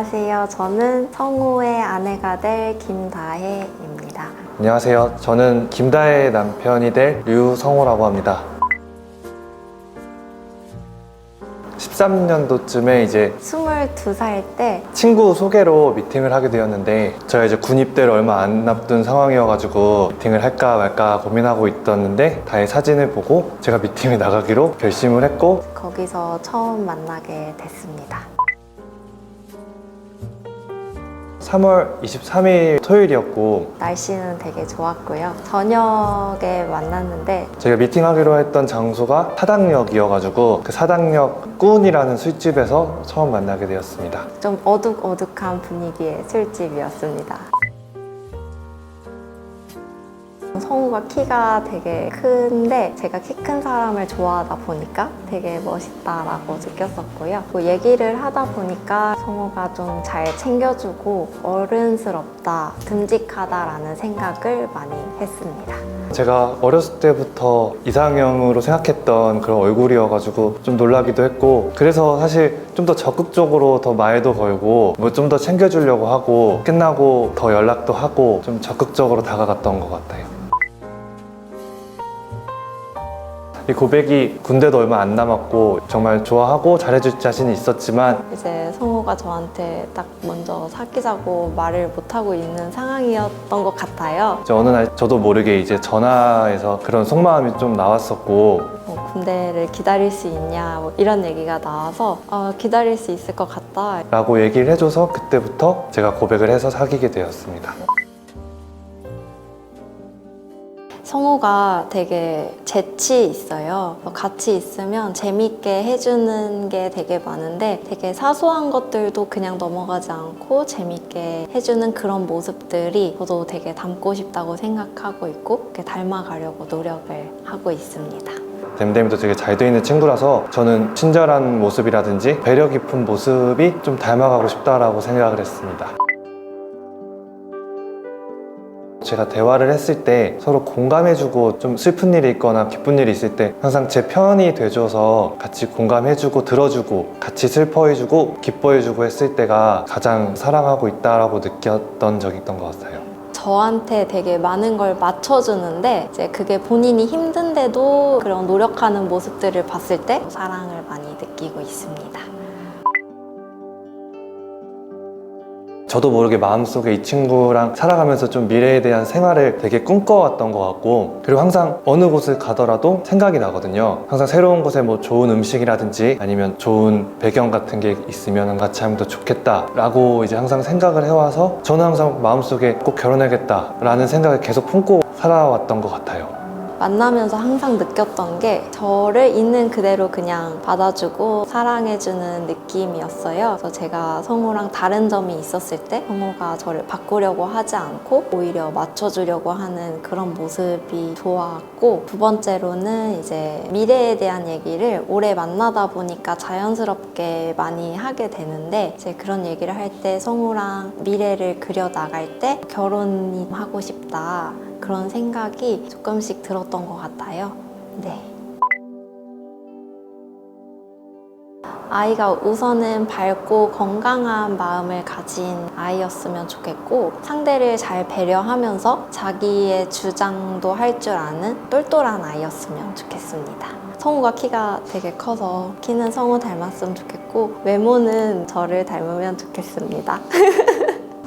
안녕하세요. 저는 성우의 아내가 될 김다혜입니다. 안녕하세요. 저는 김다혜의 남편이 될 류성호라고 합니다. 13년도쯤에 이제 22살 때 친구 소개로 미팅을 하게 되었는데 제가 이제 군 입대를 얼마 안 앞둔 상황이어가지고 미팅을 할까 말까 고민하고 있었는데 다혜 사진을 보고 제가 미팅을 나가기로 결심을 했고 거기서 처음 만나게 됐습니다. 3월 23일 토요일이었고 날씨는 되게 좋았고요. 저녁에 만났는데 제가 미팅하기로 했던 장소가 사당역이어가지고 그 사당역 꾼이라는 술집에서 처음 만나게 되었습니다. 좀 어둑어둑한 분위기의 술집이었습니다. 성우가 키가 되게 큰데 제가 키 큰 사람을 좋아하다 보니까 되게 멋있다라고 느꼈었고요. 또 얘기를 하다 보니까 성우가 좀 잘 챙겨주고 어른스럽다, 듬직하다라는 생각을 많이 했습니다. 제가 어렸을 때부터 이상형으로 생각했던 그런 얼굴이어가지고 좀 놀라기도 했고 그래서 사실 좀 더 적극적으로 더 말도 걸고 뭐 좀 더 챙겨주려고 하고 끝나고 더 연락도 하고 좀 적극적으로 다가갔던 것 같아요. 이 고백이 군대도 얼마 안 남았고 정말 좋아하고 잘해줄 자신이 있었지만 이제 성우가 저한테 딱 먼저 사귀자고 말을 못하고 있는 상황이었던 것 같아요. 이제 어느 날 저도 모르게 이제 전화에서 그런 속마음이 좀 나왔었고 뭐 군대를 기다릴 수 있냐 뭐 이런 얘기가 나와서 어, 기다릴 수 있을 것 같다. 라고 얘기를 해줘서 그때부터 제가 고백을 해서 사귀게 되었습니다. 성우가 되게 재치 있어요. 같이 있으면 재밌게 해주는 게 되게 많은데 되게 사소한 것들도 그냥 넘어가지 않고 재밌게 해주는 그런 모습들이 저도 되게 닮고 싶다고 생각하고 있고 닮아가려고 노력을 하고 있습니다. 댐댐이도 되게 잘 돼 있는 친구라서 저는 친절한 모습이라든지 배려 깊은 모습이 좀 닮아가고 싶다라고 생각을 했습니다. 제가 대화를 했을 때 서로 공감해주고 좀 슬픈 일이 있거나 기쁜 일이 있을 때 항상 제 편이 돼줘서 같이 공감해주고 들어주고 같이 슬퍼해주고 기뻐해주고 했을 때가 가장 사랑하고 있다라고 느꼈던 적이 있던 것 같아요. 저한테 되게 많은 걸 맞춰주는데 이제 그게 본인이 힘든데도 그런 노력하는 모습들을 봤을 때 사랑을 많이 느끼고 있습니다. 저도 모르게 마음속에 이 친구랑 살아가면서 좀 미래에 대한 생활을 되게 꿈꿔왔던 것 같고 그리고 항상 어느 곳을 가더라도 생각이 나거든요. 항상 새로운 곳에 뭐 좋은 음식이라든지 아니면 좋은 배경 같은 게 있으면 같이 하면 더 좋겠다 라고 이제 항상 생각을 해와서 저는 항상 마음속에 꼭 결혼해야겠다 라는 생각을 계속 품고 살아왔던 것 같아요 만나면서 항상 느꼈던 게 저를 있는 그대로 그냥 받아주고 사랑해주는 느낌이었어요. 그래서 제가 성우랑 다른 점이 있었을 때 성우가 저를 바꾸려고 하지 않고 오히려 맞춰주려고 하는 그런 모습이 좋았고 두 번째로는 이제 미래에 대한 얘기를 오래 만나다 보니까 자연스럽게 많이 하게 되는데 이제 그런 얘기를 할 때 성우랑 미래를 그려 나갈 때 결혼이 하고 싶다. 그런 생각이 조금씩 들었던 것 같아요. 네. 아이가 우선은 밝고 건강한 마음을 가진 아이였으면 좋겠고 상대를 잘 배려하면서 자기의 주장도 할 줄 아는 똘똘한 아이였으면 좋겠습니다. 성우가 키가 되게 커서 키는 성우 닮았으면 좋겠고 외모는 저를 닮으면 좋겠습니다.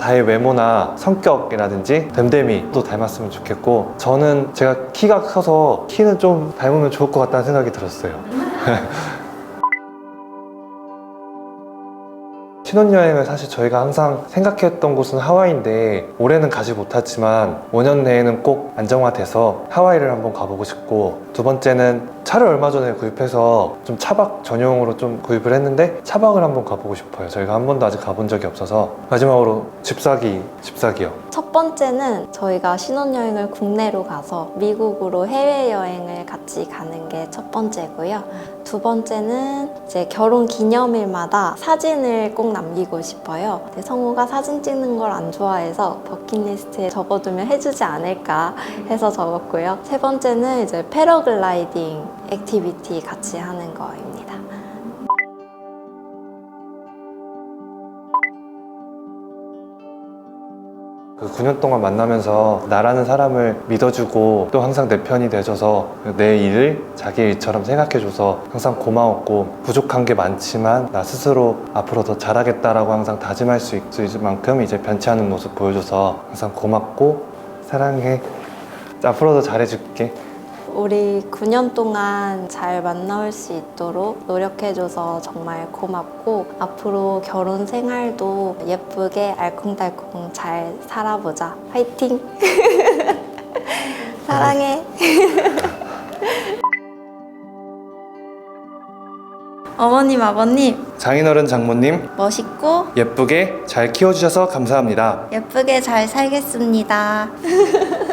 다의 외모나 성격이라든지 댐댐이도 닮았으면 좋겠고 저는 제가 키가 커서 키는 좀 닮으면 좋을 것 같다는 생각이 들었어요. 신혼여행을 사실 저희가 항상 생각했던 곳은 하와이인데 올해는 가지 못했지만 5년 내에는 꼭 안정화돼서 하와이를 한번 가보고 싶고 두 번째는 차를 얼마 전에 구입해서 좀 차박 전용으로 좀 구입을 했는데 차박을 한번 가보고 싶어요 저희가 한 번도 아직 가본 적이 없어서 마지막으로 집 사기 집 사기요 첫 번째는 저희가 신혼여행을 국내로 가서 미국으로 해외여행을 같이 가는 게 첫 번째고요. 두 번째는 이제 결혼 기념일마다 사진을 꼭 남기고 싶어요. 근데 성우가 사진 찍는 걸 안 좋아해서 버킷리스트에 적어두면 해주지 않을까 해서 적었고요. 세 번째는 이제 패러글라이딩 액티비티 같이 하는 거입니다. 그 9년 동안 만나면서 나라는 사람을 믿어주고 또 항상 내 편이 돼줘서 내 일을 자기 일처럼 생각해줘서 항상 고마웠고 부족한 게 많지만 나 스스로 앞으로 더 잘하겠다라고 항상 다짐할 수 있을 만큼 이제 변치 않은 모습 보여줘서 항상 고맙고 사랑해. 앞으로도 잘해줄게. 우리 9년 동안 잘 만나올 수 있도록 노력해줘서 정말 고맙고 앞으로 결혼 생활도 예쁘게 알콩달콩 잘 살아보자. 화이팅! 사랑해! 어머님, 아버님, 장인어른 장모님 멋있고 예쁘게 잘 키워주셔서 감사합니다. 예쁘게 잘 살겠습니다.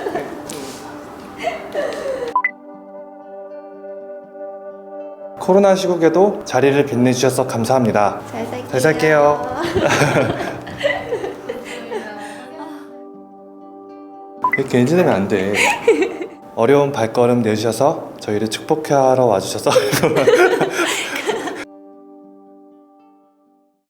코로나 시국에도 자리를 빛내주셔서 감사합니다. 잘 살게요. 잘 살게요. 이렇게 엔진하면 안 돼. 어려운 발걸음 내주셔서 저희를 축복하러 와주셔서